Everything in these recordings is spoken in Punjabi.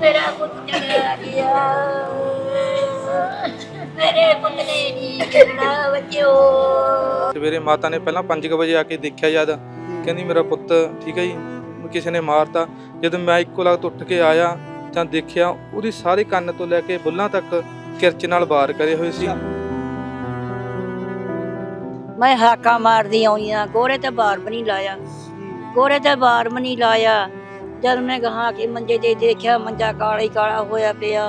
ਮੇਰਾ ਪੁੱਤ ਚਲਾ ਗਿਆ ਮੇਰੇ ਪੁੱਤ ਨੇ ਨਹੀਂ ਕਿਹੜਾ ਬੱਚਿਓ ਸਵੇਰੇ ਮਾਤਾ ਨੇ ਪਹਿਲਾਂ 5 ਵਜੇ ਆ ਕੇ ਦੇਖਿਆ ਜਦ ਕਹਿੰਦੀ ਮੇਰਾ ਪੁੱਤ ਠੀਕ ਹੈ ਜੀ? ਕਿਸੇ ਨੇ ਮਾਰਤਾ। ਜਦੋਂ ਮੈਂ ਇੱਕੋ ਲਗਤ ਉੱਠ ਕੇ ਆਇਆ ਤਾਂ ਦੇਖਿਆ ਉਹਦੀ ਸਾਰੇ ਕੰਨ ਤੋਂ ਲੈ ਕੇ ਬੁੱਲਾਂ ਤੱਕ ਕਿਰਚ ਨਾਲ ਵਾਰ ਕਰੇ ਹੋਏ ਸੀ। ਮੈਂ ਹਾਕਾ ਮਾਰਦੀ ਆਉਣੀ ਆ। ਗੋਰੇ ਤੇ ਬਾਰ ਵੀ ਨਹੀਂ ਲਾਇਆ। ਗੋਰੇ ਤੇ ਬਾਰ ਵੀ ਨਹੀਂ ਲਾਇਆ। ਜਦ ਮੈਂ ਗਾਹਾਂ ਕੇ ਮੰਜੇ ਤੇ ਦੇਖਿਆ ਮੰਜਾ ਕਾਲਾ ਹੀ ਕਾਲਾ ਹੋਇਆ ਪਿਆ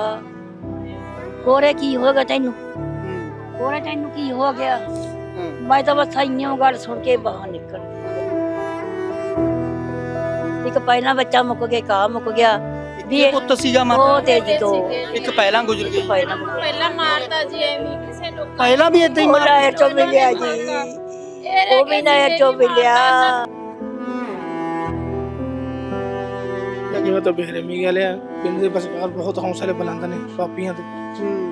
ਗੋਰੇ ਕੀ ਹੋ ਗਿਆ ਤੈਨੂੰ ਗੋਰੇ ਤੈਨੂੰ ਕੀ ਹੋ ਗਿਆ ਮੈਂ ਤਾਂ ਬਸ ਆਈਆਂ ਗੱਲ ਸੁਣ ਕੇ ਬਾਹਰ ਨਿਕਲ ਇੱਕ ਪਹਿਲਾ ਬੱਚਾ ਮੁੱਕ ਗਿਆ ਕਾ ਮੁੱਕ ਗਿਆ ਵੀ ਇਹ ਪੁੱਤ ਸੀਗਾ ਉਹ ਮਾਤਾ ਤੇ ਜੀ ਦੋ ਇੱਕ ਪਹਿਲਾਂ ਗੁਜ਼ਰ ਗਈ ਪਹਿਲਾ ਮੁੱਕ ਗਿਆ ਪਹਿਲਾਂ ਮਾਰਤਾ ਜੀ ਐਵੇਂ ਹੀ ਕਿਸੇ ਲੋਕਾਂ ਪਹਿਲਾਂ ਵੀ ਇਦਾਂ ਹੀ ਉਹ ਮਾਰ ਨਹਿਰ ਚੋਂ ਮਿਲਿਆ ਜੀ ਉਹ ਵੀ ਨਹਿਰ ਚੋਂ ਮਿਲਿਆ ਜਾਂ ਜਿਵੇਂ ਤਾਂ ਬੇਰਹਿਮੀ ਗੱਲ ਆ ਪਿੰਡ ਦੇ ਪਸਕਾਰ ਬਹੁਤ ਹੌਸਲੇ ਬੁਲੰਦ ਨੇ ਪਾਪੀਆਂ ਦੇ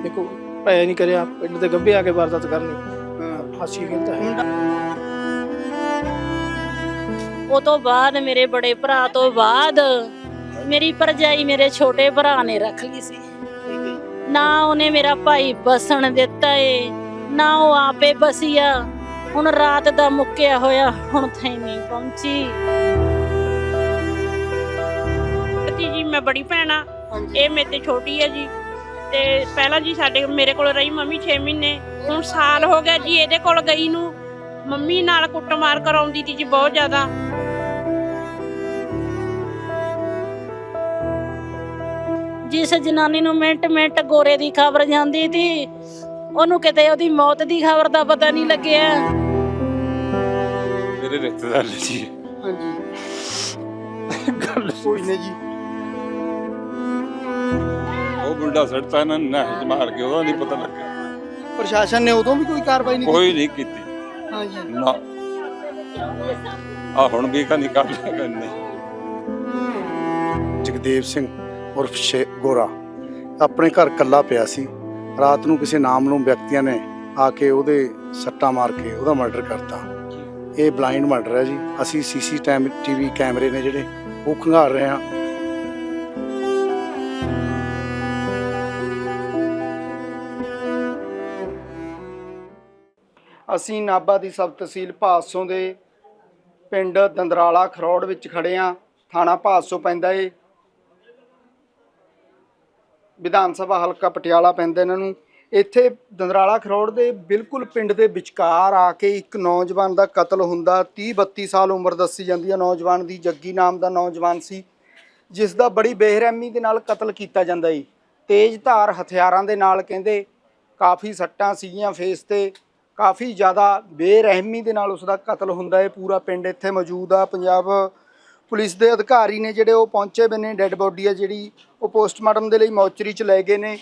ਦੇਖੋ ਭੈ ਨਹੀਂ ਕਰਿਆ ਪਿੰਡ ਦੇ ਗੱਭੇ ਆ ਕੇ ਵਾਰਦਾਤ ਕਰਨੀ। ਫਾਸੀ ਕਹਿੰਦਾ ਹੈ। ਉਹ ਤੋਂ ਬਾਅਦ ਮੇਰੇ ਬੜੇ ਭਰਾ ਤੋਂ ਬਾਅਦ ਮੇਰੀ ਭਰਜਾਈ ਮੇਰੇ ਛੋਟੇ ਭਰਾ ਨੇ ਰੱਖ ਲਈ ਸੀ। ਨਾ ਉਹਨੇ ਮੇਰਾ ਭਾਈ ਬਸਣ ਦਿੱਤਾ ਏ ਨਾ ਉਹ ਆਪੇ ਬਸੀਆ। ਹੁਣ ਰਾਤ ਦਾ ਮੁੱਕਿਆ ਹੋਇਆ ਹੁਣ ਥੈਂ ਨਹੀਂ ਪਹੁੰਚੀ। ਪਤੀ ਜੀ ਮੈਂ ਬੜੀ ਭੈਣ ਆ। ਇਹ ਮੇਰੇ ਤੇ ਛੋਟੀ ਹੈ ਜੀ। ਤੇ ਪਹਿਲਾਂ ਜੀ ਸਾਡੇ ਮੇਰੇ ਕੋਲ ਰਹੀ ਮੰਮੀ 6 ਮਹੀਨੇ। ਹੁਣ ਸਾਲ ਹੋ ਗਿਆ ਜੀ ਇਹਦੇ ਕੋਲ ਗਈ ਨੂੰ। ਮੰਮੀ ਨਾਲ ਕੁੱਟਮਾਰ ਕਰਾਉਂਦੀ ਤੀ ਜੀ ਬਹੁਤ ਜ਼ਿਆਦਾ। ਜਿਸ ਜਨਾਨੀ ਨੂੰ ਮਿੰਟ ਮਿੰਟ ਗੋਰੇ ਦੀ ਖਬਰ ਜਾਂਦੀ ਸੀ ਉਹਨੂੰ ਕਿਤੇ ਉਹਦੀ ਮੌਤ ਦੀ ਖਬਰ ਦਾ ਪਤਾ ਨਹੀਂ ਲੱਗਿਆ। ਮੇਰੇ ਰਿਸ਼ਤੇਦਾਰ ਨੇ ਜੀ। ਹਾਂਜੀ। ਗੱਲ ਕੋਈ ਨਹੀਂ ਜੀ। ਮੁੰਡਾ ਸੜਤਾ ਇਹਨਾਂ ਨੇ ਨਹਿਰ 'ਚ ਮਾਰ ਕੇ ਉਹਦਾ ਨਹੀਂ ਪਤਾ ਲੱਗਿਆ। ਪ੍ਰਸ਼ਾਸਨ ਨੇ ਉਦੋਂ ਵੀ ਕੋਈ ਕਾਰਵਾਈ ਨਹੀਂ ਕੋਈ ਨਹੀਂ ਕੀਤੀ। ਕੀਤੀ ਹਾਂਜੀ। ਨਾ। ਆ ਹੁਣ ਵੀ ਕਾ ਨਿਕਾਲ ਕਰਨੇ। ਜਗਦੇਵ ਸਿੰਘ ਉਰਫ ਸ਼ੇ ਗੋਰਾ। ਆਪਣੇ ਘਰ ਕੱਲਾ ਪਿਆ ਸੀ। ਰਾਤ ਨੂੰ ਕਿਸੇ ਨਾਮਲੂਮ ਵਿਅਕਤੀਆਂ ਨੇ ਆ ਕੇ ਉਹਦੇ ਸੱਟਾਂ ਮਾਰ ਕੇ ਉਹਦਾ ਮਰਡਰ ਕਰਤਾ। ਇਹ ਬਲਾਈਂਡ ਮਰਡਰ ਹੈ ਜੀ। ਅਸੀਂ ਸੀਸੀ ਟੀਵੀ ਕੈਮਰੇ ਨੇ ਜਿਹੜੇ ਉਹ ਖੰਗਾਰ ਰਹੇ ਹਾਂ। ਅਸੀਂ ਨਾਭਾ ਦੀ ਸਬ ਤਹਿਸੀਲ ਭਾਦਸੋਂ ਦੇ ਪਿੰਡ ਦੰਦਰਾਲਾ ਖਰੋੜ ਵਿੱਚ ਖੜੇ ਆ। ਥਾਣਾ ਭਾਦਸੋਂ ਪੈਂਦਾ ਏ। ਵਿਧਾਨ ਸਭਾ ਹਲਕਾ ਪਟਿਆਲਾ ਪੈਂਦਾ ਇਹਨਾਂ ਨੂੰ। ਇੱਥੇ ਦੰਦਰਾਲਾ ਖਰੋੜ ਦੇ ਬਿਲਕੁਲ ਪਿੰਡ ਦੇ ਵਿਚਕਾਰ ਆ ਕੇ ਇੱਕ ਨੌਜਵਾਨ ਦਾ ਕਤਲ ਹੁੰਦਾ। 30 32 ਸਾਲ ਉਮਰ ਦੱਸੀ ਜਾਂਦੀ ਹੈ ਨੌਜਵਾਨ ਦੀ ਜੱਗੀ ਨਾਮ ਦਾ ਨੌਜਵਾਨ ਸੀ, ਜਿਸ ਦਾ ਬੜੀ ਬੇਰਹਿਮੀ ਦੇ ਨਾਲ ਕਤਲ ਕੀਤਾ ਜਾਂਦਾ ਏ। ਤੇਜ਼ ਧਾਰ ਹਥਿਆਰਾਂ ਦੇ ਨਾਲ ਕਹਿੰਦੇ ਕਾਫੀ ਸੱਟਾਂ ਸੀਗੀਆਂ ਫੇਸ ਤੇ। ਕਾਫੀ ਜ਼ਿਆਦਾ ਬੇਰਹਿਮੀ ਦੇ ਨਾਲ ਉਸ ਦਾ ਕਤਲ ਹੁੰਦਾ ਹੈ। ਪੂਰਾ ਪਿੰਡ ਇੱਥੇ ਮੌਜੂਦ ਆ। ਪੰਜਾਬ ਪੁਲਿਸ ਦੇ ਅਧਿਕਾਰੀ ਨੇ ਜਿਹੜੇ ਉਹ ਪਹੁੰਚੇ ਬਨੇ ਡੈੱਡ ਬੋਡੀ ਆ ਜਿਹੜੀ ਉਹ ਪੋਸਟਮਾਰਟਮ ਦੇ ਲਈ ਮੌਚਰੀ ਚ ਲੈ ਗਏ ਨੇ।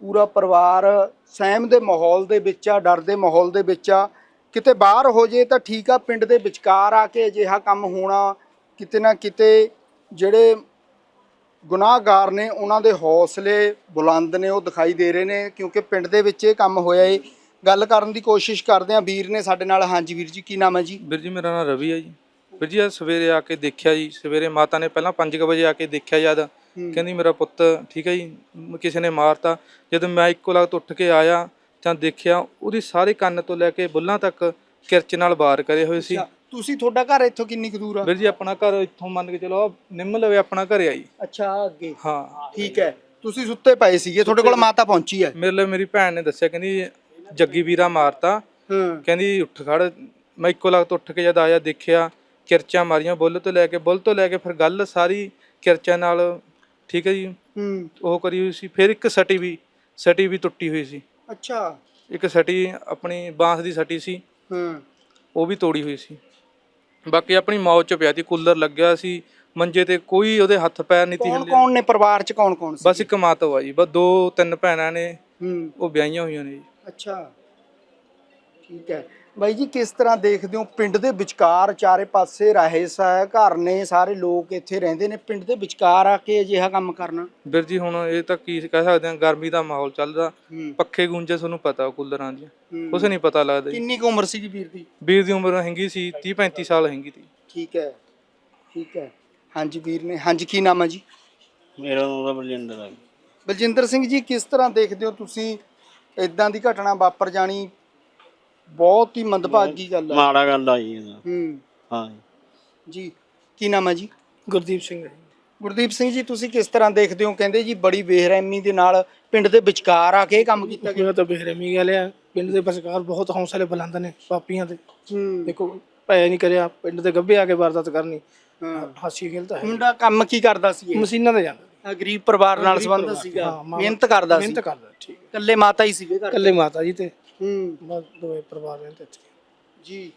ਪੂਰਾ ਪਰਿਵਾਰ ਸਹਿਮ ਦੇ ਮਾਹੌਲ ਦੇ ਵਿੱਚ ਆ, ਡਰ ਦੇ ਮਾਹੌਲ ਦੇ ਵਿੱਚ ਆ। ਕਿਤੇ ਬਾਹਰ ਹੋ ਜੇ ਤਾਂ ਠੀਕ ਆ। ਪਿੰਡ ਦੇ ਵਿਚਕਾਰ ਆ ਕੇ ਅਜਿਹਾ ਕੰਮ ਹੋਣਾ ਕਿਤੇ ਨਾ ਕਿਤੇ ਜਿਹੜੇ ਗੁਨਾਹਗਾਰ ਨੇ, ਉਹਨਾਂ ਦੇ ਹੌਸਲੇ ਬੁਲੰਦ ਨੇ, ਉਹ ਦਿਖਾਈ ਦੇ ਰਹੇ ਨੇ। ਕਿਉਂਕਿ ਪਿੰਡ ਦੇ ਵਿੱਚ ਇਹ ਕੰਮ ਹੋਇਆ ਏ। ਗੱਲ ਕਰਨ ਦੀ ਕੋਸ਼ਿਸ਼ ਕਰਦੇ ਆ ਵੀਰ ਨੇ ਸਾਡੇ ਨਾਲ ਹਾਂਜੀ ਵੀਰ ਜੀ ਕੀ ਨਾਮ ਹੈ ਜੀ? ਵੀਰ ਜੀ ਮੇਰਾ ਨਾਮ ਰਵੀ ਹੈ ਜੀ। ਵੀਰ ਜੀ ਅੱਜ ਸਵੇਰੇ ਆ ਕੇ ਦੇਖਿਆ ਜੀ। ਸਵੇਰੇ ਮਾਤਾ ਨੇ ਪਹਿਲਾਂ 5 ਵਜੇ ਆ ਕੇ ਦੇਖਿਆ ਜਦ ਕਹਿੰਦੀ ਮੇਰਾ ਪੁੱਤ ਠੀਕ ਹੈ ਜੀ ਕਿਸੇ ਨੇ ਮਾਰਤਾ। ਜਦੋਂ ਮੈਂ ਇੱਕੋ ਲਗਤ ਉੱਠ ਕੇ ਆਇਆ ਤਾਂ ਦੇਖਿਆ ਉਹਦੀ ਸਾਰੇ ਕੰਨ ਤੋਂ ਲੈ ਕੇ ਬੁੱਲਾਂ ਤੱਕ ਕਿਰਚ ਨਾਲ ਵਾਰ ਕਰੇ ਹੋਏ ਸੀ। ਅੱਛਾ, ਤੁਸੀਂ ਤੁਹਾਡਾ ਘਰ ਇੱਥੋਂ ਕਿੰਨੀ ਕੁ ਦੂਰ ਆ? ਵੀਰ ਜੀ ਆਪਣਾ ਘਰ ਇੱਥੋਂ ਮੰਨ ਕੇ ਚਲੋ ਨਿੰਮ ਲਵੇ ਆਪਣਾ ਘਰ ਆਈ ਅੱਛਾ ਆਹ ਅੱਗੇ। ਹਾਂ। ਠੀਕ ਹੈ। ਤੁਸੀਂ ਸੁੱਤੇ ਪਏ ਸੀਗੇ ਤੁਹਾਡੇ ਕੋਲ ਮਾਤਾ ਪਹੁੰਚੀ ਹੈ। ਮੇਰੇ ਲਈ ਮੇਰੀ ਭੈਣ ਨੇ ਦੱਸਿਆ ਕਹਿੰਦੀ ਜੱਗੀ ਵੀਰਾ ਮਾਰਤਾ। ਹਾਂ। ਕਹਿੰਦੀ ਉੱਠ ਖੜ। ਮੈਂ ਇੱਕੋ ਲਗਤ ਉੱਠ ਕੇ ਜਦ ਆਇਆ ਦੇਖਿਆ ਕਿਰਚਾਂ ਮਾਰੀਆਂ ਬੁੱਲ ਤੋਂ ਲੈ ਕੇ ਬੁੱਲ ਤੋਂ ਲੈ ਕੇ ਫਿਰ ਗੱਲ ਸਾਰੀ ਕਿਰਚਾਂ ਨਾਲ ਠੀਕ ਹੈ ਜੀ? ਹੂੰ। ਉਹ ਕਰੀ ਹੋਈ ਸੀ। ਫਿਰ ਇੱਕ ਸਟੀ ਵੀ ਸਟੀ ਵੀ ਟੁੱਟੀ ਹੋਈ ਸੀ। ਅੱਛਾ। ਇੱਕ ਸਟੀ ਆਪਣੀ ਬਾਂਸ ਦੀ ਸਟੀ ਸੀ। ਹਾਂ। ਉਹ ਵੀ ਤੋੜੀ ਹੋਈ ਸੀ। ਬਾਕੀ ਆਪਣੀ ਮੌਤ ਚ ਪਿਆ ਸੀ। ਕੂਲਰ ਲੱਗਿਆ ਸੀ। ਮੰਜੇ ਤੇ ਕੋਈ ਉਹਦੇ ਹੱਥ ਪੈਰ ਨਹੀਂ ਤੀ ਕੌਣ ਕੌਣ ਨੇ? ਪਰਿਵਾਰ ਚ ਕੌਣ ਕੌਣ ਸੀ? ਬਸ ਇੱਕ ਮਾਤਾ ਆ ਜੀ। ਬਸ ਦੋ ਤਿੰਨ ਭੈਣਾਂ ਨੇ। ਹੂੰ। ਉਹ ਵਿਆਹੀਆਂ ਹੋਈਆਂ ਨੇ ਜੀ। ਅੱਛਾ। ਠੀਕ ਹੈ। ਬਾਈ ਜੀ ਕਿਸ ਤਰ੍ਹਾਂ ਦੇਖਦੇ ਹੋ ਪਿੰਡ ਦੇ ਵਿਚਕਾਰ ਚਾਰੇ ਪਾਸੇ ਰਹਿਸ ਹੈ ਘਰ ਨੇ ਸਾਰੇ ਲੋਕ ਇੱਥੇ ਰਹਿੰਦੇ ਨੇ ਪਿੰਡ ਦੇ ਵਿਚਕਾਰ ਆ ਕੇ ਅਜਿਹਾ ਕੰਮ ਕਰਨਾ? ਵੀਰ ਜੀ ਹੁਣ ਇਹ ਤਾਂ ਕੀ ਕਹਿ ਸਕਦੇ ਆ ਗਰਮੀ ਦਾ ਮਾਹੌਲ ਚੱਲਦਾ। ਹੂੰ। ਪੱਖੇ ਗੂੰਜੇ ਤੁਹਾਨੂੰ ਪਤਾ ਕੂਲਰਾਂ ਦੀ ਹੂੰ। ਕੁਛ ਨਹੀਂ ਪਤਾ ਲੱਗਦਾ ਜੀ। ਕਿੰਨੀ ਕੁ ਉਮਰ ਸੀਗੀ ਵੀਰ ਦੀ? ਵੀਰ ਦੀ ਉਮਰ ਹੈਗੀ ਸੀ 30 35 ਸਾਲ ਹੈਗੀ ਸੀ। ਠੀਕ ਹੈ। ਠੀਕ ਹੈ। ਹਾਂਜੀ ਵੀਰ ਨੇ ਹਾਂਜੀ ਕੀ ਨਾਮ ਹੈ ਜੀ? ਮੇਰਾ ਨਾਮ ਤਾਂ ਬਲਜਿੰਦਰ ਹੈ ਬਲਜਿੰਦਰ ਸਿੰਘ ਜੀ ਕਿਸ ਤਰ੍ਹਾਂ ਦੇਖਦੇ ਹੋ ਤੁਸੀਂ ਇਦਾਂ ਦੀ ਘਟਨਾ ਵਾਪਰ ਜਾਣੀ ਬਹੁਤ ਹੀ ਮੰਦਭਾਗੀ ਗੱਲ ਹੈ ਮਾੜਾ ਗੱਲ ਆ ਜੀ ਇਹਦਾ। ਹੂੰ। ਹਾਂ ਜੀ। ਜੀ ਕੀ ਨਾਮ ਹੈ ਜੀ? ਗੁਰਦੀਪ ਸਿੰਘ। ਗੁਰਦੀਪ ਸਿੰਘ ਜੀ ਤੁਸੀਂ ਕਿਸ ਤਰ੍ਹਾਂ ਦੇਖਦੇ ਹੋ? ਕਹਿੰਦੇ ਜੀ ਬੜੀ ਬੇਰਹਿਮੀ ਦੇ ਨਾਲ ਪਿੰਡ ਦੇ ਵਿਚਕਾਰ ਆ ਕੇ ਇਹ ਕੰਮ ਕੀਤਾ ਗਿਆ। ਤਾਂ ਬੇਰਹਿਮੀ ਗੱਲ ਆ। ਪਿੰਡ ਦੇ ਵਿਚਕਾਰ ਬਹੁਤ ਹੌਸਲੇ ਬੁਲੰਦ ਨੇ ਪਾਪੀਆਂ ਦੇ। ਹੂੰ। ਦੇਖੋ ਭੈ ਨਹੀਂ ਕਰਿਆ ਪਿੰਡ ਦੇ ਗੱਭੇ ਆ ਕੇ ਵਾਰਦਾਤ ਕਰਨੀ। ਹਾਂ। ਹਾਸੀ ਖੇਲਦਾ ਹੈ। ਮੁੰਡਾ ਕੰਮ ਕੀ ਕਰਦਾ ਸੀ ਇਹ? ਮਸ਼ੀਨਾਂ ਤੇ ਜਾਂਦਾ। ਅ, ਗਰੀਬ ਪਰਿਵਾਰ ਨਾਲ ਸੰਬੰਧਿਤ ਸੀਗਾ ਹਾਂ, ਮਿਹਨਤ ਕਰਦਾ ਸੀ। ਮਿਹਨਤ ਕਰਦਾ ਠੀਕ ਇਕੱਲੇ ਮਾਤਾ ਹੀ ਸੀਗੇ ਘਰ ਇਕੱਲੇ ਮਾਤਾ ਜੀ ਤੇ ਹੂੰ। ਬਸ ਦੋਵੇਂ ਪਰਿਵਾਰ ਰਹਿੰਦੇ ਇੱਥੇ। ਜੀ।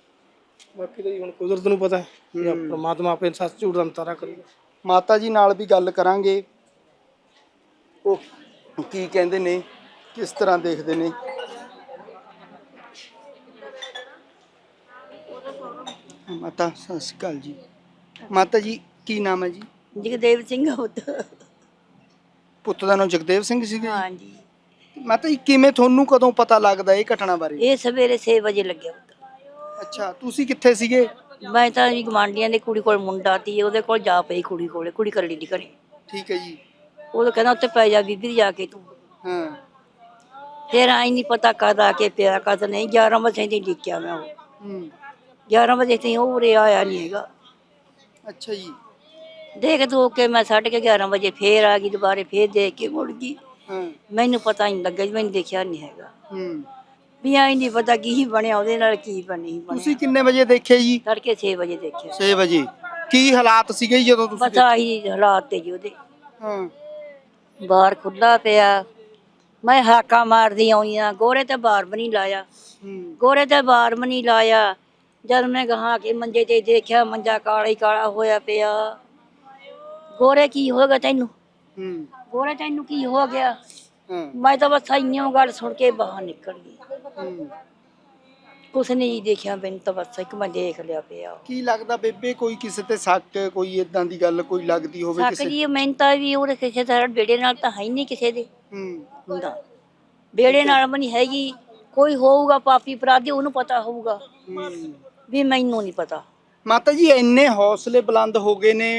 ਬਾਕੀ ਤਾਂ ਜੀ ਹੁਣ ਕੁਦਰਤ ਨੂੰ ਪਤਾ ਹੈ ਜਾਂ ਪ੍ਰਮਾਤਮਾ ਆਪੇ ਸੱਚ ਝੂਠ ਦਾ ਅੰਤਾਰਾ ਕਰੂਗਾ ਮਾਤਾ ਜੀ ਨਾਲ ਵੀ ਗੱਲ ਕਰਾਂਗੇ। ਉਹ ਕੀ ਕਹਿੰਦੇ ਨੇ ਕਿਸ ਤਰ੍ਹਾਂ ਦੇਖਦੇ ਨੇ? ਮਾਤਾ ਸਤਿ ਸ਼੍ਰੀ ਅਕਾਲ ਜੀ। ਮਾਤਾ ਜੀ ਕੀ ਨਾਮ ਹੈ ਜੀ? ਜਗਦੇਵ ਸਿੰਘ ਹੁੱਤ ਪੁੱਤ ਦਾ ਨਾਮ ਜਗਦੇਵ ਸਿੰਘ ਸੀਗਾ। ਹਾਂਜੀ। ਮਾਤਾ ਜੀ ਕਿਵੇਂ ਤੁਹਾਨੂੰ ਕਦੋਂ ਪਤਾ ਲੱਗਦਾ ਇਹ ਘਟਨਾ ਬਾਰੇ? ਇਹ ਸਵੇਰੇ 6 ਵਜੇ ਲੱਗਿਆ ਅੱਛਾ ਤੁਸੀਂ ਕਿੱਥੇ ਸੀਗੇ? ਮੈਂ ਤਾਂ ਜੀ ਗਵਾਂਡੀਆਂ ਦੀ ਕੁੜੀ ਕੋਲ ਮੁੰਡਾ ਤੀ ਉਹਦੇ ਕੋਲ ਜਾ ਪਈ ਕੁੜੀ ਕੋਲੇ ਕੁੜੀ ਕਰੜੀ ਦੀ ਘਰੇ। ਠੀਕ ਹੈ ਜੀ। ਉਹ ਕਹਿੰਦਾ ਉੱਥੇ ਪੈ ਜਾ ਬੀਬੀ ਜਾ ਕੇ ਤੂੰ। ਹਾਂ। ਫਿਰ ਆਈ ਨਹੀਂ ਪਤਾ ਕਦ ਆ ਕੇ ਪਿਆ ਕਦ ਨਹੀਂ 11 ਵਜੇ ਦੀ ਲਿਖਿਆ ਮੈਂ ਉਹ। ਹੂੰ। 11 ਵਜੇ ਤੇ ਉਹ ਉਰੇ ਆਇਆ ਨਹੀਂ ਹੈਗਾ। ਅੱਛਾ ਜੀ। ਦੇਖ ਦੋ ਕੇ ਮੈਂ 11:30 ਵਜੇ ਫੇਰ ਆ ਗਈ ਦੁਬਾਰੇ ਫੇਰ ਦੇਖ ਕੇ ਮੁੜ ਗਈ। ਹਾਂ। ਮੈਨੂੰ ਪਤਾ ਨਹੀਂ ਲੱਗਾ ਜੀ ਮੈਨੂੰ ਦੇਖਿਆ ਨਹੀਂ ਹੈਗਾ। ਹੂੰ। ਵੀ ਆਈ ਨਹੀਂ ਪਤਾ ਕੀ ਬਣਿਆ ਉਹਦੇ ਨਾਲ ਕੀ ਬਣੀ ਤੁਸੀਂ ਕਿੰਨੇ ਵਜੇ ਦੇਖੇ ਜੀ? ਤੜਕੇ 6 ਵਜੇ ਦੇਖਿਆ। 6 ਵਜੇ। ਕੀ ਹਾਲਾਤ ਸੀਗੇ ਜਦੋਂ ਤੁਸੀਂ ਬਸ ਆਹੀ ਹਾਲਾਤ ਤੇ ਜੀ ਉਹਦੇ। ਹਾਂ। ਬਾਹਰ ਖੁੱਲਾ ਪਿਆ। ਮੈਂ ਹਾਕਾ ਮਾਰਦੀ ਆਈ ਆ ਗੋਰੇ ਤੇ ਬਾਰ ਵੀ ਨਹੀਂ ਲਾਇਆ। ਹੂੰ। ਗੋਰੇ ਤੇ ਬਾਰ ਵੀ ਨਹੀਂ ਲਾਇਆ। ਜਦ ਮੈਂ ਗਾਹਾਂ ਕੇ ਮੰਜੇ ਤੇ ਦੇਖਿਆ ਮੰਜਾ ਕਾਲਾ ਹੀ ਕਾਲਾ ਹੋਇਆ ਪਿਆ। ਗੋਰੇ ਕੀ ਹੋ ਗਿਆ ਤੈਨੂੰ? ਹੂੰ। ਗੋਰੇ ਤੈਨੂੰ ਕੀ ਹੋ ਗਿਆ? ਹਾਂ। ਮੈਂ ਤਾਂ ਬਸ ਆਈਓ ਗੱਲ ਸੁਣ ਕੇ ਬਾਹਰ ਨਿਕਲ ਗਈ। ਹੂੰ। ਕੁਛ ਨਹੀਂ ਦੇਖਿਆ ਮੈਨੂੰ ਤਾਂ ਬਸ ਇੱਕ ਮੈਂ ਦੇਖ ਲਿਆ ਪਿਆ। ਕੀ ਲੱਗਦਾ ਬੇਬੇ ਕੋਈ ਕਿਸੇ ਤੇ ਸ਼ੱਕ ਕੋਈ ਇਦਾਂ ਦੀ ਗੱਲ ਕੋਈ ਲੱਗਦੀ ਹੋਵੇ ਸੱਕ ਜੀ ਮੈਨੂੰ ਤਾਂ ਵੀ ਉਹ ਕਿਸੇ ਤਰ੍ਹਾਂ ਬੇੜੇ ਨਾਲ ਤਾਂ ਹੈ ਹੀ ਨਹੀਂ ਕਿਸੇ ਦੇ। ਹੂੰ। ਹੁੰਦਾ। ਬੇੜੇ ਨਾਲ ਵੀ ਨਹੀਂ ਹੈਗੀ। ਕੋਈ ਹੋਊਗਾ ਪਾਪੀ ਅਪਰਾਧੀ ਉਹਨੂੰ ਪਤਾ ਹੋਊਗਾ। ਹੂੰ। ਵੀ ਮੈਨੂੰ ਨਹੀਂ ਪਤਾ। ਮਾਤਾ ਜੀ ਇੰਨੇ ਹੌਸਲੇ ਬੁਲੰਦ ਹੋ ਗਏ ਨੇ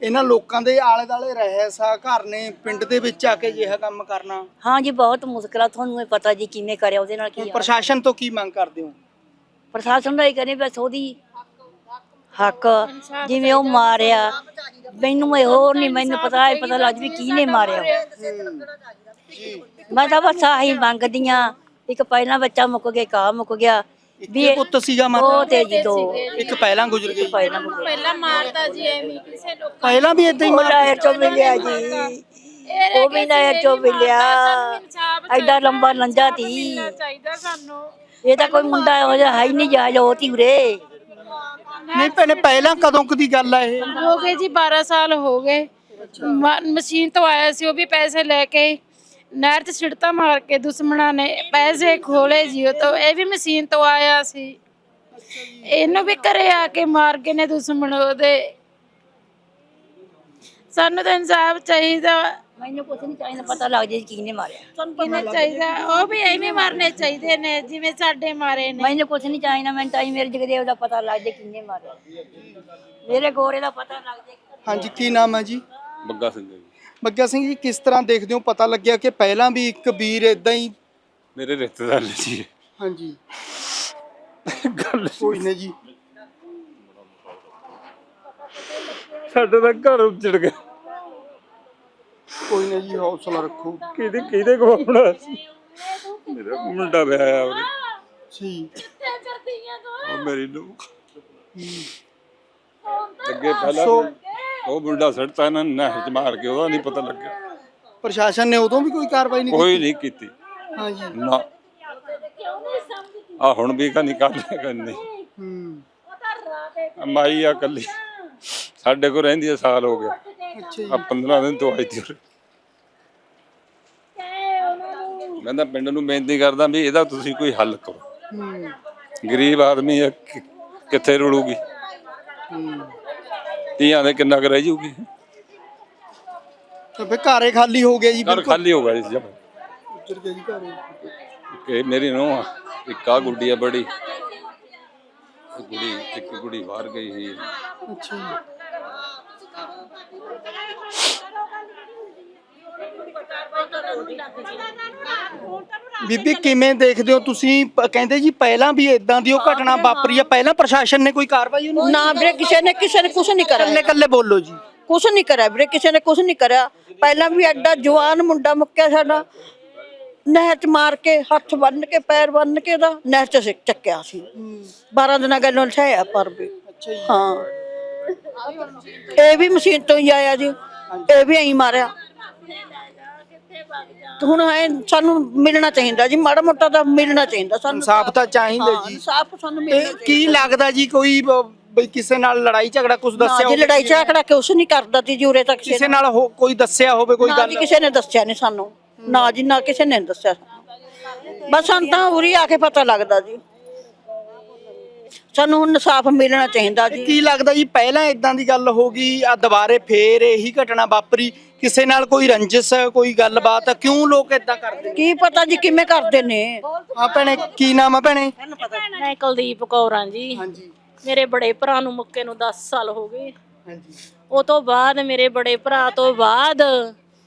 ਇਹਨਾਂ ਲੋਕਾਂ ਦੇ ਆਲੇ ਦਾਲੇ ਰਹਿ ਸਾ ਘਰ ਨੇ ਪਿੰਡ ਦੇ ਵਿੱਚ ਆ ਕੇ ਅਜਿਹਾ ਕੰਮ ਕਰਨਾ? ਹਾਂ ਜੀ ਬਹੁਤ ਮੁਸ਼ਕਲ ਆ ਤੁਹਾਨੂੰ ਇਹ ਪਤਾ ਜੀ ਕਿਵੇਂ ਕਰਿਆ ਉਹਦੇ ਨਾਲ ਕੀ ਹੁਣ ਆ। ਪ੍ਰਸ਼ਾਸਨ ਤੋਂ ਕੀ ਮੰਗ ਕਰਦੇ ਹੋ? ਪ੍ਰਸ਼ਾਸਨ ਦਾ ਹੀ ਕਰੇ ਬਸ ਉਹਦੀ ਹੱਕ ਜਿਵੇਂ ਉਹ ਮਾਰਿਆ ਮੈਨੂੰ ਇਹ ਹੋਰ ਨਹੀਂ ਮੈਨੂੰ ਪਤਾ ਇਹ ਪਤਾ ਲੱਗ ਵੀ ਕਿਹਨੇ ਮਾਰਿਆ। ਮੈਂ ਤਾਂ ਬਸ ਆਹੀ ਮੰਗਦੀ ਆ ਇੱਕ ਪਹਿਲਾਂ ਬੱਚਾ ਮੁੱਕ ਗਿਆ ਕਾ ਮੁੱਕ ਗਿਆ ਇੱਕ ਪੁੱਤ ਸੀਗਾ ਉਹ ਮਾਤਾ ਤੇ ਜੀ ਦੋ। ਇੱਕ ਪਹਿਲਾਂ ਗੁਜ਼ਰ ਗਈ। ਪਹਿਲਾਂ ਮਾਰਦਾ ਜੀ ਐਵੇਂ ਕਿਸੇ ਲੋਕ ਪਹਿਲਾਂ ਵੀ ਇਦਾਂ ਹੀ ਮਾਰ ਨਹਿਰ ਚੋਂ ਮਿਲਿਆ ਜੀ। ਉਹ ਵੀ ਨਹਿਰ ਚੋਂ ਮਿਲਿਆ ਐਡਾ ਲੰਬਾ ਲੰਜਾ ਤੀ ਚਾਹੀਦਾ ਸਾਨੂੰ। ਇਹ ਤਾਂ ਕੋਈ ਮੁੰਡਾ ਇਹੋ ਜਿਹਾ ਹੈ ਹੀ ਨਹੀਂ ਜਾ ਜੋ ਤੀ ਉਰੇ। ਨਹੀਂ ਭੈਣੇ ਪਹਿਲਾਂ ਕਦੋਂ ਕਦੀ ਗੱਲ ਆ ਇਹ? ਹੋ ਗਏ ਜੀ 12 ਸਾਲ ਹੋ ਗਏ। ਮ- ਮਸ਼ੀਨ ਤੋਂ ਆਇਆ ਸੀ ਉਹ ਵੀ ਪੈਸੇ ਲੈ ਕੇ ਨਹਿਰ 'ਚ ਛਿੜਤਾ ਮਾਰ ਕੇ ਦੁਸ਼ਮਣਾਂ ਨੇ ਪੈਸੇ ਖੋਲੇ ਜੀ ਉਹ ਤੋਂ ਇਹ ਵੀ ਮਸ਼ੀਨ ਤੋਂ ਆਇਆ ਸੀ। ਇਹਨੂੰ ਵੀ ਘਰੇ ਆ ਕੇ ਮਾਰ ਗਏ ਨੇ ਦੁਸ਼ਮਣ ਉਹਦੇ। ਸਾਨੂੰ ਤਾਂ ਇਨਸਾਫ ਚਾਹੀਦਾ। ਮੈਨੂੰ ਕੁਛ ਨਹੀਂ ਚਾਹੀਦਾ ਪਤਾ ਲੱਗ ਜੇ ਕਿਹਨੇ ਮਾਰਿਆ। ਕਿਹਨੇ ਚਾਹੀਦਾ ਉਹ ਵੀ ਐਵੇਂ ਮਾਰਨੇ ਚਾਹੀਦੇ ਨੇ ਜਿਵੇਂ ਸਾਡੇ ਮਾਰੇ ਨੇ। ਮੈਨੂੰ ਕੁਛ ਨਹੀਂ ਚਾਹੀਦਾ ਮੈਨੂੰ ਤਾਂ ਹੀ ਮੇਰੇ ਜਗਦੇਵ ਦਾ ਪਤਾ ਲੱਗ ਜੇ ਕਿਹਨੇ ਮਾਰਿਆ। ਮੇਰੇ ਗੋਰੇ ਦਾ ਪਤਾ ਲੱਗ ਜੇ। ਹਾਂਜੀ ਕੀ ਨਾਮ ਹੈ ਜੀ? ਬੱਗਾ ਸਿੰਘ ਜੀ। ਬੱਗਾ ਸਿੰਘ ਜੀ ਕਿਸ ਤਰ੍ਹਾਂ ਦੇਖਦੇ ਹੋ? ਪਤਾ ਲੱਗਿਆ ਕਿ ਪਹਿਲਾਂ ਵੀ ਇੱਕ ਵੀਰ ਇਦਾਂ ਹੀ ਮੇਰੇ ਰਿਸ਼ਤੇਦਾਰ ਨੇ ਜੀ। ਹਾਂਜੀ। ਗੱਲ ਕੋਈ ਨਾ ਜੀ। ਸਾਡੇ ਦਾ ਘਰ ਉੱਜੜ ਗਿਆ। ਕੋਈ ਨਾ ਜੀ ਹੌਸਲਾ ਰੱਖੋ। ਕਿਹਦੇ ਕਿਹਦੇ ਕੋਲ ਆਪਣਾ ਸੀ? ਮੇਰਾ ਮੁੰਡਾ ਵਿਆਹਿਆ ਉਹਨੇ। ਜੀ। ਉਹ ਮੇਰੀ ਨੂੰ ਅੱਗੇ ਪਹਿਲਾਂ ਸੋ- ਉਹ ਮੁੰਡਾ ਸੜਤਾ ਇਹਨਾਂ ਨੇ ਨਹਿਰ ਚ ਮਾਰ ਕੇ ਉਹਦਾ ਨਹੀਂ ਪਤਾ ਲੱਗਿਆ। ਪ੍ਰਸ਼ਾਸਨ ਨੇ ਉਦੋਂ ਵੀ ਕੋਈ ਕਾਰਵਾਈ ਨਹੀਂ ਕੋਈ ਨਹੀਂ ਕੀਤੀ। ਕੀਤੀ ਹਾਂਜੀ। ਨਾ। ਆ ਹੁਣ ਵੀ ਕਾ ਨਿਕਾਲ ਕਰਨੇ ਹੂੰ। ਮਾਈ ਆ ਕੱਲੀ ਸਾਡੇ ਕੋਲ ਰਹਿੰਦੀ ਆ ਸਾਲ ਹੋ ਗਿਆ। ਅੱਛਾ ਜੀ। ਆ 15 ਦਿਨ ਤੋਂ ਆਈ ਤੀ ਉਰੇ। ਮੈਂ ਤਾਂ ਪਿੰਡ ਨੂੰ ਬੇਨਤੀ ਕਰਦਾ ਵੀ ਇਹਦਾ ਤੁਸੀਂ ਕੋਈ ਹੱਲ ਕਰੋ। ਹੂੰ। ਗਰੀਬ ਆਦਮੀ ਆ, ਕਿ- ਕਿੱਥੇ ਰੁਲੂਗੀ? ਹੂੰ। ਧੀਆਂ ਦੇ ਕਿੰਨਾ ਕੁ ਰਹਿ ਜੂਗੀ ਤਾਂ ਫੇ ਘਰੇ ਖਾਲੀ ਹੋ ਗਿਆ ਜੀ ਘਰ ਬਿਲਕੁਲ। ਖਾਲੀ ਹੋ ਗਿਆ ਜੀ ਜਮ ਉੱਜੜ ਗਿਆ ਜੀ ਘਰੇ ਕਿ ਮੇਰੀ ਨੂੰਹ ਆ ਇੱਕ ਆ ਗੁੱਡੀ ਆ ਬੜੀ। ਇੱਕ ਗੁੱਡੀ ਇੱਕ ਗੁੱਡੀ ਬਾਹਰ ਗਈ ਸੀ। ਅੱਛਾ ਜੀ। ਬੀਬੀ ਕਿਵੇਂ ਦੇਖਦੇ ਹੋ ਤੁਸੀਂ? ਪ- ਕਹਿੰਦੇ ਜੀ ਪਹਿਲਾਂ ਵੀ ਇਦਾਂ ਦੀ ਉਹ ਘਟਨਾ ਵਾਪਰੀ ਆ। ਪਹਿਲਾਂ ਪ੍ਰਸ਼ਾਸਨ ਨੇ ਕੋਈ ਕਾਰਵਾਈ ਉਹਨੂੰ? ਨਾ ਵੀਰੇ ਕਿਸੇ ਨੇ ਕਿਸੇ ਨੇ ਕੁਝ ਨਹੀਂ ਕਰਿਆ ਕੱਲੇ ਕੱਲੇ ਬੋਲੋ ਜੀ। ਕੁਝ ਨਹੀਂ ਕਰਿਆ ਵੀਰੇ ਕਿਸੇ ਨੇ ਕੁਝ ਨਹੀਂ ਕਰਿਆ। ਪਹਿਲਾਂ ਵੀ ਐਡਾ ਜਵਾਨ ਮੁੰਡਾ ਮੁੱਕਿਆ ਸਾਡਾ। ਨਹਿਰ ਚ ਮਾਰ ਕੇ ਹੱਥ ਬੰਨ ਕੇ ਪੈਰ ਬੰਨ ਕੇ ਦਾ ਨਹਿਰ ਚ ਸਿੱਕ ਚੱਕਿਆ ਸੀ। 12 ਦਿਨਾਂ ਗੱਲੋਂ ਠਹਿਆ ਪਰ ਵੀ। ਹਾਂ। ਇਹ ਵੀ ਮਸ਼ੀਨ ਤੋਂ ਹੀ ਆਇਆ ਜੀ। ਇਹ ਵੀ ਐਂ ਮਾਰਿਆ। ਤੇ ਹੁਣ ਐ ਸਾਨੂੰ ਮਿਲਣਾ ਚਾਹੀਦਾ ਜੀ ਮਾੜਾ ਮੋਟਾ ਤਾਂ ਮਿਲਣਾ ਚਾਹੀਦਾ ਸਾਨੂੰ ਇਨਸਾਫ ਤਾਂ ਚਾਹੀਦਾ ਜੀ। ਇਨਸਾਫ ਸਾਨੂੰ ਮਿਲਣਾ ਤੇ ਕੀ ਲੱਗਦਾ ਜੀ ਕੋਈ ਬ- ਬਈ ਕਿਸੇ ਨਾਲ ਲੜਾਈ ਝਗੜਾ ਕੁਝ ਚਾਹੀਦਾ ਦੱਸਿਆ ਜੀ ਹੋਵੇ? ਲੜਾਈ ਝਗੜਾ ਕੁਛ ਨਹੀਂ ਕਰਦਾ ਜੀ ਜੂਰੇ ਤੱਕ ਕਿਸੇ ਨਾਲ। ਹੋ- ਕੋਈ ਦੱਸਿਆ ਹੋਵੇ ਕੋਈ ਨਾ ਗੱਲ? ਜੀ ਕਿਸੇ ਨੇ ਦੱਸਿਆ ਨਹੀਂ ਸਾਨੂੰ। ਨਾ ਜੀ ਨਾ ਕਿਸੇ ਨੇ ਦੱਸਿਆ। ਸਾਨੂੰ। ਬਸ ਸਾਨੂੰ ਤਾਂ ਉਰੀ ਆ ਕੇ ਪਤਾ ਲੱਗਦਾ ਜੀ। ਸਾਨੂੰ ਹੁਣ ਇਨਸਾਫ ਮਿਲਣਾ ਚਾਹੀਦਾ ਜੀ। ਕੀ ਲੱਗਦਾ ਜੀ ਪਹਿਲਾਂ ਇਦਾਂ ਦੀ ਗੱਲ ਹੋ ਗਈ ਆ ਦੁਬਾਰੇ ਫੇਰ ਇਹੀ ਘਟਨਾ ਵਾਪਰੀ? ਕਿਸੇ ਨਾਲ ਕੋਈ ਰੰਜਿਸ਼ ਕੋਈ ਗੱਲਬਾਤ ਕਿਉਂ ਲੋਕ ਇਦਾਂ ਕਰਦੇ ਨੇ? ਕੀ ਪਤਾ ਜੀ ਕਿਵੇਂ ਕਰਦੇ ਨੇ। ਆ ਭੈਣੇ ਕੀ ਨਾਮ ਆ ਭੈਣੇ? ਮੈਂ ਕੁਲਦੀਪ ਕੌਰ ਜੀ। ਹਾਂਜੀ। ਮੇਰੇ ਬੜੇ ਭਰਾ ਨੂੰ ਮੁੱਕੇ ਨੂੰ 10 ਸਾਲ ਹੋ ਗਏ। ਹਾਂਜੀ। ਉਹ ਤੋਂ ਬਾਅਦ ਮੇਰੇ ਬੜੇ ਭਰਾ ਤੋਂ ਬਾਅਦ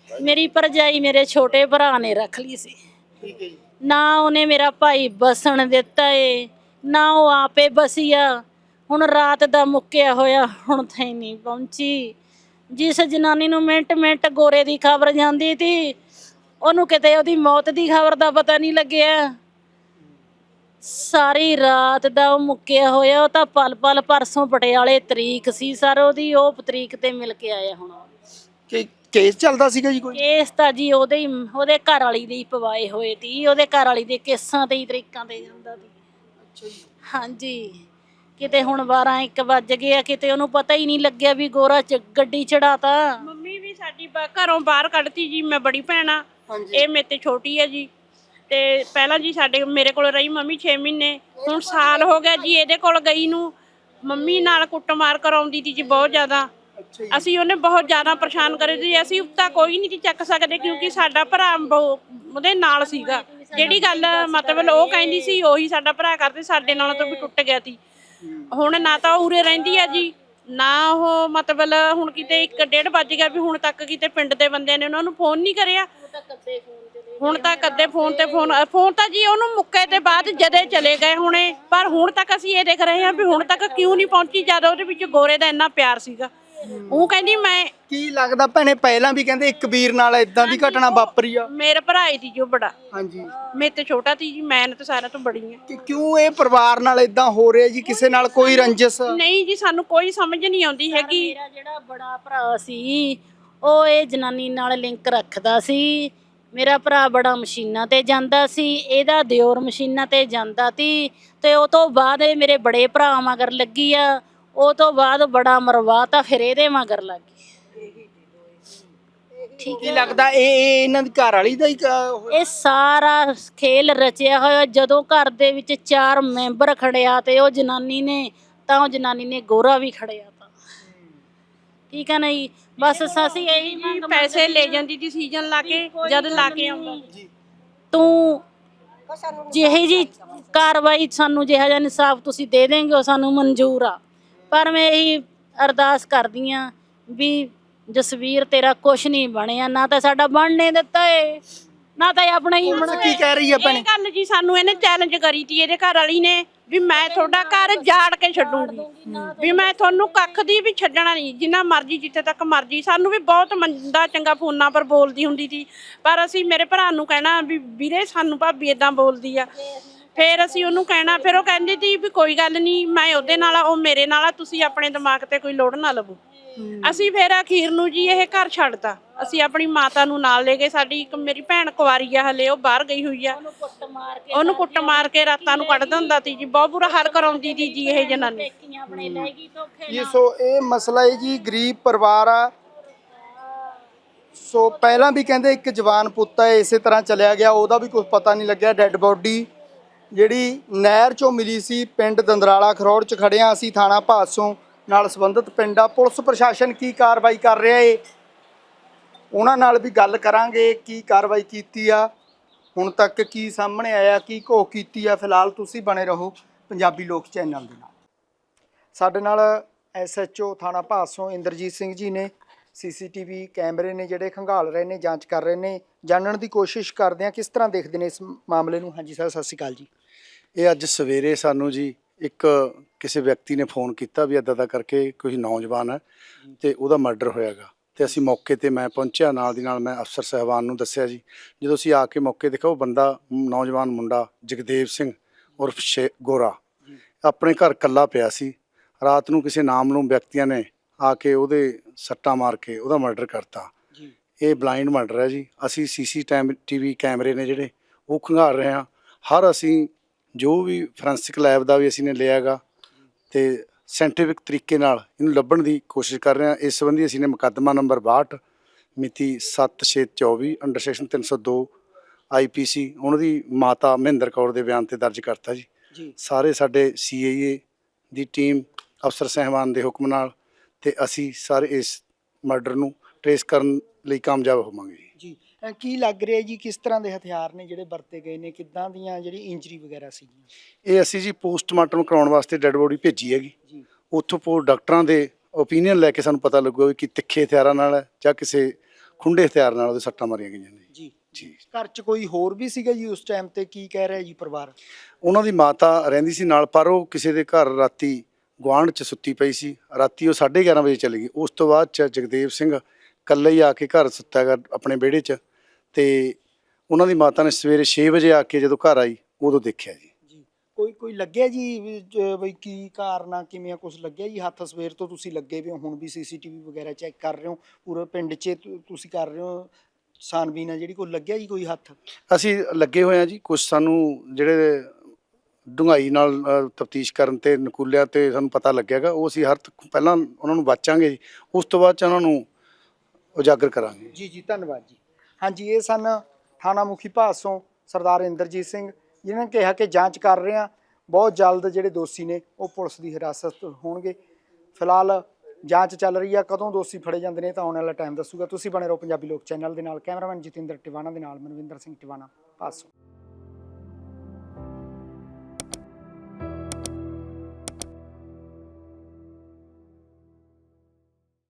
ਮੇਰੀ ਭਰਜਾਈ ਮੇਰੇ ਛੋਟੇ ਭਰਾ ਨੇ ਰੱਖ ਲਈ ਸੀ। ਠੀਕ ਹੈ ਜੀ। ਨਾ ਉਹਨੇ ਮੇਰਾ ਭਾਈ ਬਸਣ ਦਿੱਤਾ ਏ ਨਾ ਉਹ ਆਪੇ ਬਸੀਆ। ਹੁਣ ਰਾਤ ਦਾ ਮੁੱਕਿਆ ਹੋਇਆ ਹੁਣ ਥਈ ਨਹੀਂ ਪਹੁੰਚੀ। ਜਿਸ ਜਨਾਨੀ ਨੂੰ ਮਿੰਟ ਮਿੰਟ ਗੋਰੇ ਦੀ ਖਬਰ ਜਾਂਦੀ ਤੀ ਉਹਨੂੰ ਕਿਤੇ ਉਹਦੀ ਮੌਤ ਦੀ ਖਬਰ ਦਾ ਪਤਾ ਨਹੀਂ ਲੱਗਿਆ। ਸਾਰੀ ਰਾਤ ਦਾ ਉਹ ਮੁੱਕਿਆ ਹੋਇਆ ਉਹ ਤਾਂ ਪਲ ਪਲ ਪਰਸੋਂ ਪਟਿਆਲੇ ਤਰੀਕ ਸੀ ਸਰ ਉਹਦੀ ਉਹ ਤਰੀਕ ਤੇ ਮਿਲ ਕੇ ਆਇਆ ਹੁਣ। ਕਿ ਕੇਸ ਚੱਲਦਾ ਸੀਗਾ ਜੀ ਕੋਈ? ਕੇਸ ਤਾਂ ਜੀ ਉਹਦੇ ਹੀ ਉਹਦੇ ਘਰ ਵਾਲੀ ਦੇ ਹੀ ਪਵਾਏ ਹੋਏ ਤੀ ਉਹਦੇ ਘਰ ਵਾਲੀ ਦੇ ਕੇਸਾਂ ਤੇ ਹੀ ਤਰੀਕਾਂ ਤੇ ਜਾਂਦਾ ਸੀ। ਹਾਂਜੀ। ਕਿਤੇ ਹੁਣ 12 1 ਵੱਜ ਗਏ ਆ ਕਿਤੇ ਉਹਨੂੰ ਪਤਾ ਹੀ ਨਹੀਂ ਲੱਗਿਆ ਵੀ ਗੋਰਾ ਚ ਗੱਡੀ ਚੜਾਤਾ। ਮੰਮੀ ਵੀ ਸਾਡੀ ਬਾ- ਘਰੋਂ ਬਾਹਰ ਕੱਢਤੀ ਜੀ ਮੈਂ ਬੜੀ ਭੈਣ ਆ। ਇਹ ਮੇਰੇ ਤੇ ਛੋਟੀ ਹੈ ਜੀ। ਤੇ ਪਹਿਲਾਂ ਜੀ ਸਾਡੇ ਮੇਰੇ ਕੋਲ ਰਹੀ ਮੰਮੀ 6 ਮਹੀਨੇ। ਹੁਣ ਸਾਲ ਹੋ ਗਿਆ ਜੀ ਇਹਦੇ ਕੋਲ ਗਈ ਨੂੰ। ਮੰਮੀ ਨਾਲ ਕੁੱਟਮਾਰ ਕਰਾਉਂਦੀ ਸੀ ਜੀ ਬਹੁਤ ਜ਼ਿਆਦਾ। ਅਸੀਂ ਉਹਨੇ ਬਹੁਤ ਜ਼ਿਆਦਾ ਪਰੇਸ਼ਾਨ ਕਰੇ ਸੀ। ਅਸੀਂ ਉੱਤਾ ਕੋਈ ਨਹੀਂ ਸੀ ਚੱਕ ਸਕਦੇ ਕਿਉਂਕਿ ਸਾਡਾ ਭਰਾ ਬਹੁ- ਉਹਦੇ ਨਾਲ ਸੀਗਾ। ਜਿਹੜੀ ਗੱਲ ਮਤਲਬ ਉਹ ਕਹਿੰਦੀ ਸੀ ਉਹੀ ਸਾਡਾ ਭਰਾ ਕਰਦੇ ਸਾਡੇ ਨਾਲੋਂ ਤੋਂ ਵੀ ਟੁੱਟ ਗਿਆ ਸੀ ਹੁਣ ਨਾ ਤਾਂ ਉਰੇ ਰਹਿੰਦੀ ਆ ਜੀ, ਨਾ ਉਹ ਮਤਲਬ ਹੁਣ ਕਿਤੇ 1:30 ਵੱਜ ਗਿਆ ਵੀ ਹੁਣ ਤੱਕ ਕਿਤੇ ਪਿੰਡ ਦੇ ਬੰਦਿਆਂ ਨੇ ਉਹਨਾਂ ਨੂੰ ਫੋਨ ਨਹੀਂ ਕਰਿਆ। ਹੁਣ ਤੱਕ ਅੱਧੇ ਫੋਨ ਤੇ ਫੋਨ ਫੋਨ ਤਾਂ ਜੀ ਉਹਨੂੰ ਮੁੱਕੇ ਤੇ ਬਾਅਦ ਜਦੇ ਚਲੇ ਗਏ ਹੁਣੇ, ਪਰ ਹੁਣ ਤੱਕ ਅਸੀਂ ਇਹ ਦੇਖ ਰਹੇ ਹਾਂ ਵੀ ਹੁਣ ਤੱਕ ਕਿਉਂ ਨਹੀਂ ਪਹੁੰਚੀ, ਜਦ ਉਹਦੇ ਵਿੱਚ ਗੋਰੇ ਦਾ ਇੰਨਾ ਪਿਆਰ ਸੀਗਾ। ਉਹ ਕਹਿੰਦੀ ਮੈਂ ਕੀ ਲੱਗਦਾ ਭੈਣੇ ਪਹਿਲਾਂ ਵੀ ਕਹਿੰਦੇ ਇੱਕ ਵੀਰ ਨਾਲ ਇਦਾਂ ਦੀ ਘਟਨਾ ਵਾਪਰੀ ਆ? ਮੇਰੇ ਭਰਾ ਹੀ ਸੀ ਜੋ ਬੜਾ। ਹਾਂਜੀ। ਮੇਰੇ ਤੇ ਛੋਟਾ ਸੀ ਜੀ ਮੈਂ ਤਾਂ ਸਾਰਿਆਂ ਤੋਂ ਬੜੀ ਹਾਂ। ਕਿ ਕਿਉਂ ਇਹ ਪਰਿਵਾਰ ਨਾਲ ਇਦਾਂ ਹੋ ਰਿਹਾ ਜੀ? ਕਿਸੇ ਨਾਲ ਕੋਈ ਰੰਜਿਸ਼? ਨਹੀਂ ਜੀ ਸਾਨੂੰ ਕੋਈ ਸਮਝ ਨਹੀਂ ਆਉਂਦੀ ਹੈਗੀ। ਮੇਰਾ ਜਿਹੜਾ ਬੜਾ ਭਰਾ ਸੀ ਉਹ ਇਹ ਜਨਾਨੀ ਨਾਲ ਲਿੰਕ ਰੱਖਦਾ ਸੀ। ਮੇਰਾ ਭਰਾ ਬੜਾ ਮਸ਼ੀਨਾਂ ਤੇ ਜਾਂਦਾ ਸੀ ਇਹਦਾ ਦਿਓਰ ਮਸ਼ੀਨਾਂ ਤੇ ਜਾਂਦਾ ਸੀ। ਤੇ ਉਹ ਤੋਂ ਬਾਅਦ ਇਹ ਮੇਰੇ ਬੜੇ ਭਰਾ ਮਗਰ ਲੱਗੀ ਆ। ਉਹ ਤੋਂ ਬਾਅਦ ਬੜਾ ਮਰਵਾਤਾ ਫਿਰ ਇਹਦੇ ਮਗਰ ਲੱਗ ਗਈ। ਕੀ ਲੱਗਦਾ ਇਹ ਇਹ ਇਹਨਾਂ ਦੀ ਘਰ ਵਾਲੀ ਦਾ ਹੀ ਕ- ਇਹ ਸਾਰਾ ਖੇਲ ਰਚਿਆ ਹੋਇਆ ਜਦੋਂ ਘਰ ਦੇ ਵਿੱਚ ਚਾਰ ਮੈਂਬਰ ਖੜਿਆ ਤੇ ਉਹ ਜਨਾਨੀ ਨੇ ਤਾਂ ਉਹ ਜਨਾਨੀ ਨੇ ਗੋਰਾ ਵੀ ਖੜਿਆ ਤਾਂ। ਠੀਕ ਹੈ ਨਾ ਜੀ? ਬਸ ਅਸੀਂ ਇਹੀ ਮੰਗ ਪੈਸੇ ਲੈ ਜਾਂਦੀ ਸੀ ਸੀਜ਼ਨ ਲਾ ਕੇ ਜਦ ਲਾ ਕੇ ਆਉਂਦਾ। ਤੂੰ ਜਿਹੀ ਜੀ ਕਾਰਵਾਈ ਸਾਨੂੰ ਜਿਹਾ ਜਿਹਾ ਇਨਸਾਫ ਤੁਸੀਂ ਦੇ ਦੇਂਗੇ ਉਹ ਸਾਨੂੰ ਮਨਜ਼ੂਰ ਆ। ਪਰ ਮੈਂ ਇਹੀ ਅਰਦਾਸ ਕਰਦੀ ਆ ਵੀ ਜਸਵੀਰ ਤੇਰਾ ਕੁਛ ਨਹੀਂ ਬਣਿਆ ਨਾ ਤਾਂ ਸਾਡਾ ਬਣਨੇ ਦਿੱਤਾ ਏ ਨਾ ਤਾਂ ਇਹ ਆਪਣਾ ਹੀ ਬਣਾ ਕੀ ਕਹਿ ਰਹੀ ਹੈ ਇਹ ਭੈਣੇ ਗੱਲ ਜੀ ਸਾਨੂੰ ਇਹਨੇ ਚੈਲੰਜ ਕਰੀ ਤੀ ਇਹਦੇ ਘਰ ਵਾਲੀ ਨੇ ਵੀ ਮੈਂ ਤੁਹਾਡਾ ਘਰ ਜਾੜ ਕੇ ਛੱਡੂੰਗੀ। ਵੀ ਮੈਂ ਤੁਹਾਨੂੰ ਕੱਖ ਦੀ ਵੀ ਛੱਡਣਾ ਨਹੀਂ ਜਿੰਨਾ ਮਰਜ਼ੀ ਜਿੱਥੇ ਤੱਕ ਮਰਜ਼ੀ ਸਾਨੂੰ ਵੀ ਬਹੁਤ ਮੰਦਾ ਚੰਗਾ ਫੋਨਾਂ ਪਰ ਬੋਲਦੀ ਹੁੰਦੀ ਸੀ ਪਰ ਅਸੀਂ ਮੇਰੇ ਭਰਾ ਨੂੰ ਕਹਿਣਾ ਵੀ ਵੀਰੇ ਸਾਨੂੰ ਭਾਬੀ ਇਦਾਂ ਬੋਲਦੀ ਆ। ਫਿਰ ਅਸੀਂ ਉਹਨੂੰ ਕਹਿਣਾ ਫਿਰ ਉਹ ਕਹਿੰਦੀ ਸੀ ਵੀ ਕੋਈ ਗੱਲ ਨਹੀਂ ਮੈਂ ਉਹਦੇ ਨਾਲ ਆ ਉਹ ਮੇਰੇ ਨਾਲ ਆ ਤੁਸੀਂ ਆਪਣੇ ਦਿਮਾਗ ਤੇ ਕੋਈ ਲੋੜ ਨਾ ਲਵੋ। ਅਸੀਂ ਫਿਰ ਅਖੀਰ ਨੂੰ ਜੀ ਇਹ ਘਰ ਛੱਡਤਾ। ਅਸੀਂ ਆਪਣੀ ਮਾਤਾ ਨੂੰ ਨਾਲ ਲੈ ਗਏ ਸਾਡੀ ਇੱਕ ਮੇਰੀ ਭੈਣ ਕੁਵਾਰੀ ਆ ਹਲੇ ਉਹ ਬਾਹਰ ਗਈ ਹੋਈ ਆ। ਉਹਨੂੰ ਕੁੱਟ ਮਾਰ ਕੇ ਰਾਤਾਂ ਨੂੰ ਕੱਢ ਦਿੰਦਾ ਸੀ ਜੀ ਬਹੁਤ ਬੁਰਾ ਹਾਲ ਕਰਾਉਂਦੀ ਸੀ ਜੀ ਇਹ ਜਨਾਨੀ। ਜੀ ਸੋ ਇਹ ਮਸਲਾ ਹੈ ਜੀ ਗਰੀਬ ਪਰਿਵਾਰ ਆ। ਸੋ ਪਹਿਲਾਂ ਵੀ ਕਹਿੰਦੇ ਇੱਕ ਜਵਾਨ ਪੁੱਤ ਹੈ ਇਸੇ ਤਰ੍ਹਾਂ ਚਲਿਆ ਗਿਆ ਉਹਦਾ ਵੀ ਕੁਝ ਪਤਾ ਨਹੀਂ ਲੱਗਿਆ ਡੈੱਡ ਬੋਡੀ। ਜਿਹੜੀ ਨਹਿਰ ਚੋਂ ਮਿਲੀ ਸੀ, ਪਿੰਡ ਦੰਦਰਾਲਾ ਖਰੋੜ ਚ ਖੜਿਆ ਅਸੀਂ ਥਾਣਾ ਭਾਸੋਂ ਨਾਲ ਸੰਬੰਧਿਤ ਪਿੰਡ ਆ, ਪੁਲਿਸ ਪ੍ਰਸ਼ਾਸਨ ਕੀ ਕਾਰਵਾਈ ਕਰ ਰਿਹਾ ਏ? ਉਹਨਾਂ ਨਾਲ ਵੀ ਗੱਲ ਕਰਾਂਗੇ, ਕੀ ਕਾਰਵਾਈ ਕੀਤੀ ਆ। ਹੁਣ ਤੱਕ ਕੀ ਸਾਹਮਣੇ ਆਇਆ, ਕੀ ਘੋ ਕੀਤੀ ਆ, ਫਿਲਹਾਲ ਤੁਸੀਂ ਬਣੇ ਰਹੋ ਪੰਜਾਬੀ ਲੋਕ ਚੈਨਲ ਦੇ ਨਾਲ। ਸਾਡੇ ਨਾਲ ਐਸਐਚਓ ਥਾਣਾ ਭਾਦਸੋਂ ਇੰਦਰਜੀਤ ਸਿੰਘ ਜੀ ਨੇ ਸੀਸੀਟੀਵੀ ਕੈਮਰੇ ਨੇ ਜਿਹੜੇ ਖੰਗਾਲ ਰਹੇ ਨੇ, ਜਾਂਚ ਕਰ ਰਹੇ ਨੇ। ਜਾਣਨ ਦੀ ਕੋਸ਼ਿਸ਼ ਕਰਦੇ ਆ ਕਿਸ ਤਰ੍ਹਾਂ ਦੇਖਦੇ ਨੇ ਇਸ ਮਾਮਲੇ ਨੂੰ? ਹਾਂਜੀ ਸਰ, ਸਤਿ ਸ਼੍ਰੀ ਅਕਾਲ ਜੀ। ਇਹ ਅੱਜ ਸਵੇਰੇ ਸਾਨੂੰ ਜੀ ਇੱਕ ਕਿਸੇ ਵਿਅਕਤੀ ਨੇ ਫੋਨ ਕੀਤਾ ਵੀ ਏਦਾਂ ਦਾ ਕਰਕੇ ਕੋਈ ਨੌਜਵਾਨ ਹੈ ਤੇ ਉਹਦਾ ਮਰਡਰ ਹੋਇਆਗਾ। ਤੇ ਅਸੀਂ ਮੌਕੇ ਤੇ ਮੈਂ ਪਹੁੰਚਿਆ ਨਾਲ ਦੀ ਨਾਲ ਮੈਂ ਅਫਸਰ ਸਹਿਬਾਨ ਨੂੰ ਦੱਸਿਆ ਜੀ। ਜਦੋਂ ਅਸੀਂ ਆ ਕੇ ਮੌਕੇ ਦੇਖਿਆ ਉਹ ਬੰਦਾ ਨੌਜਵਾਨ ਮੁੰਡਾ ਜਗਦੇਵ ਸਿੰਘ ਉਰਫ ਗੋਰਾ। ਆਪਣੇ ਘਰ ਕੱਲਾ ਪਿਆ ਸੀ। ਰਾਤ ਨੂੰ ਕਿਸੇ ਨਾਮਲੂਮ ਵਿਅਕਤੀਆਂ ਨੇ ਆ ਕੇ ਉਹਦੇ ਸੱਟਾਂ ਮਾਰ ਕੇ ਉਹਦਾ ਮਰਡਰ ਕਰਤਾ। ਜੀ। ਇਹ ਬਲਾਈਂਡ ਮਰਡਰ ਹੈ ਜੀ। ਅਸੀਂ ਸੀਸੀ ਟੀਵੀ ਕੈਮਰੇ ਨੇ ਜਿਹੜੇ ਉਹ ਖੰਗਾਲ ਰਹੇ ਹਾਂ। ਹਰ ਅਸੀਂ ਜੋ ਵੀ ਫੋਰੈਂਸਿਕ ਲੈਬ ਦਾ ਵੀ ਅਸੀਂ ਨੇ ਲਿਆਗਾ ਤੇ ਸਾਇੰਟੀਫਿਕ ਤਰੀਕੇ ਨਾਲ ਇਹਨੂੰ ਲੱਭਣ ਦੀ ਕੋਸ਼ਿਸ਼ ਕਰ ਰਹੇ ਹਾਂ। ਇਸ ਸੰਬੰਧੀ ਅਸੀਂ ਨੇ ਮੁਕੱਦਮਾ ਨੰਬਰ 62 ਮਿਤੀ 7624 ਅੰਡਰ ਸੈਕਸ਼ਨ 302 ਆਈਪੀਸੀ ਉਹਨਾਂ ਦੀ ਮਾਤਾ ਮਹਿੰਦਰ ਕੌਰ ਦੇ ਬਿਆਨ ਤੇ ਦਰਜ ਕਰਤਾ ਜੀ। ਸਾਰੇ ਸਾਡੇ ਸੀਆਈਏ ਦੀ ਟੀਮ ਅਫਸਰ ਸਹਿਬਾਨ ਦੇ ਹੁਕਮ ਨਾਲ ਤੇ ਅਸੀਂ ਸਾਰੇ ਇਸ ਮਰਡਰ ਨੂੰ ਟ੍ਰੇਸ ਕਰਨ ਲਈ ਕਾਮਯਾਬ ਹੋਵਾਂਗੇ ਜੀ। ਕੀ ਲੱਗ ਰਿਹਾ ਜੀ? ਕਿਸ ਤਰ੍ਹਾਂ ਦੇ ਹਥਿਆਰ ਨੇ ਜਿਹੜੇ ਵਰਤੇ ਗਏ ਨੇ? ਕਿੱਦਾਂ ਦੀਆਂ ਜਿਹੜੀ ਇੰਜਰੀ ਵਗੈਰਾ ਸੀਗੀਆਂ? ਇਹ ਅਸੀਂ ਜੀ ਪੋਸਟਮਾਰਟਮ ਕਰਾਉਣ ਵਾਸਤੇ ਡੈੱਡ ਬੋਡੀ ਭੇਜੀ ਹੈਗੀ। ਜੀ। ਉੱਥੋਂ ਪੋ ਡਾਕਟਰਾਂ ਦੇ ਓਪੀਨੀਅਨ ਲੈ ਕੇ ਸਾਨੂੰ ਪਤਾ ਲੱਗੂਗਾ ਕਿ ਤਿੱਖੇ ਹਥਿਆਰਾਂ ਨਾਲ ਜਾਂ ਕਿਸੇ ਖੁੰਡੇ ਹਥਿਆਰ ਨਾਲ ਉਹਦੇ ਸੱਟਾਂ ਮਾਰੀਆਂ ਗਈਆਂ ਨੇ। ਜੀ। ਜੀ। ਘਰ 'ਚ ਕੋਈ ਹੋਰ ਵੀ ਸੀਗਾ ਜੀ ਉਸ ਟਾਈਮ ਤੇ? ਕੀ ਕਹਿ ਰਿਹਾ ਜੀ ਪਰਿਵਾਰ? ਉਹਨਾਂ ਦੀ ਮਾਤਾ ਰਹਿੰਦੀ ਸੀ ਨਾਲ ਪਰ ਉਹ ਕਿਸੇ ਦੇ ਘਰ ਰਾਤੀ ਗੁਆਂਢ ਚ ਸੁੱਤੀ ਪਈ ਸੀ। ਰਾਤੀ ਉਹ 11:30 ਵਜੇ ਚਲੀ ਗਈ। ਉਸ ਤੋਂ ਬਾਅਦ ਚ ਜਗਦੇਵ ਸਿੰਘ ਇਕੱਲੇ ਹੀ ਆ ਕੇ ਘਰ ਸੁੱਤਾ ਗਾ ਆਪਣੇ ਵਿਹੜੇ 'ਚ। ਤੇ ਉਹਨਾਂ ਦੀ ਮਾਤਾ ਨੇ ਸਵੇਰੇ 6 ਵਜੇ ਆ ਕੇ ਜਦੋਂ ਘਰ ਆਈ ਉਦੋਂ ਦੇਖਿਆ ਜੀ। ਜੀ ਕੋਈ ਕੋਈ ਲੱਗਿਆ ਜੀ ਵੀ ਜ- ਬਈ ਕੀ ਕਾਰਨ ਆ ਕਿਵੇਂ ਆ ਕੁਝ ਲੱਗਿਆ ਜੀ ਹੱਥ ਸਵੇਰ ਤੋਂ ਤੁਸੀਂ ਲੱਗੇ ਵੀ ਹੋ ਹੁਣ ਵੀ ਸੀਸੀਟੀਵੀ ਵਗੈਰਾ ਚੈੱਕ ਕਰ ਰਹੇ ਹੋ ਪੂਰੇ ਪਿੰਡ 'ਚ ਤੁ- ਤੁਸੀਂ ਕਰ ਰਹੇ ਹੋ ਛਾਨਬੀਨ ਆ ਜਿਹੜੀ ਕੋਈ ਲੱਗਿਆ ਜੀ ਕੋਈ ਹੱਥ? ਅਸੀਂ ਲੱਗੇ ਹੋਏ ਆ ਜੀ ਕੁਝ ਸਾਨੂੰ ਜਿਹੜੇ ਡੂੰਘਾਈ ਨਾਲ ਤਫਤੀਸ਼ ਕਰਨ ਤੇ ਨਕੂਲਿਆ ਤੇ ਸਾਨੂੰ ਪਤਾ ਲੱਗਿਆਗਾ ਉਹ ਅਸੀਂ ਹਰ ਪਹਿਲਾਂ ਉਹਨਾਂ ਨੂੰ ਬਾਚਾਂਗੇ ਜੀ ਉਸ ਤੋਂ ਬਾਅਦ ਚ ਉਹਨਾਂ ਨੂੰ ਉਜਾਗਰ ਕਰਾਂਗੇ। ਜੀ ਜੀ ਧੰਨਵਾਦ ਜੀ। ਹਾਂਜੀ, ਇਹ ਸਨ ਥਾਣਾ ਮੁਖੀ ਭਾਸੋਂ ਸਰਦਾਰ ਇੰਦਰਜੀਤ ਸਿੰਘ, ਜਿਨ੍ਹਾਂ ਨੇ ਕਿਹਾ ਕਿ ਜਾਂਚ ਕਰ ਰਹੇ ਆ ਬਹੁਤ ਜਲਦ ਜਿਹੜੇ ਦੋਸ਼ੀ ਨੇ, ਉਹ ਪੁਲਿਸ ਦੀ ਹਿਰਾਸਤ ਹੋਣਗੇ। ਫਿਲਹਾਲ ਜਾਂਚ ਚੱਲ ਰਹੀ ਆ। ਕਦੋਂ ਦੋਸ਼ੀ ਫੜੇ ਜਾਂਦੇ ਨੇ, ਤਾਂ ਆਉਣ ਵਾਲਾ ਟਾਈਮ ਦੱਸੂਗਾ। ਤੁਸੀਂ ਬਣੇ ਰਹੋ ਪੰਜਾਬੀ ਲੋਕ ਚੈਨਲ ਦੇ ਨਾਲ। ਕੈਮਰਾਮੈਨ ਜਤਿੰਦਰ ਟਿਵਾਣਾ ਦੇ ਨਾਲ ਮਨਵਿੰਦਰ ਸਿੰਘ ਟਿਵਾਣਾ, ਭਾਸੋਂ।